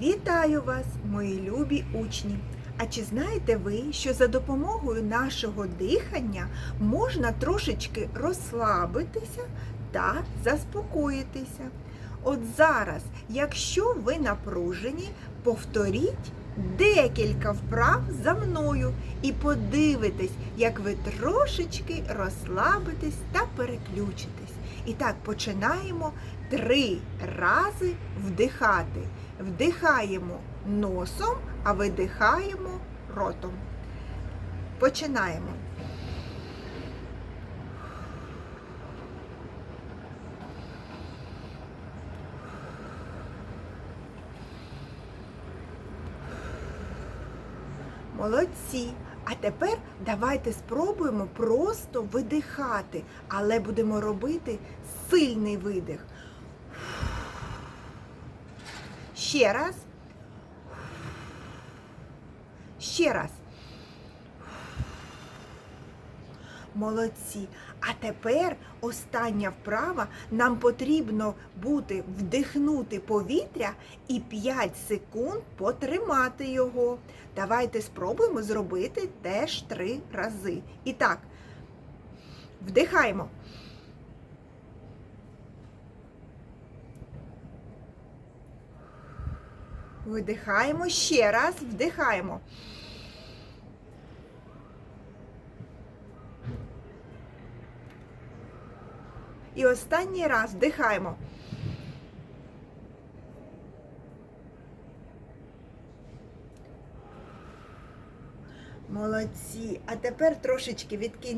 Вітаю вас, мої любі учні! А чи знаєте ви, що за допомогою нашого дихання можна трошечки розслабитися та заспокоїтися? От зараз, якщо ви напружені, повторіть декілька вправ за мною і подивитесь, як ви трошечки розслабитесь та переключитесь. І так починаємо три рази вдихати. Вдихаємо носом, а видихаємо ротом. Починаємо. Молодці. А тепер давайте спробуємо просто видихати, але будемо робити сильний видих. Ще раз. Ще раз. Молодці. А тепер остання вправа. Нам потрібно бути вдихнути повітря і 5 секунд потримати його. Давайте спробуємо зробити теж 3 рази. І так, вдихаємо. Видихаємо ще раз, вдихаємо. І останній раз вдихаємо. Молодці. А тепер трошечки відкиньте.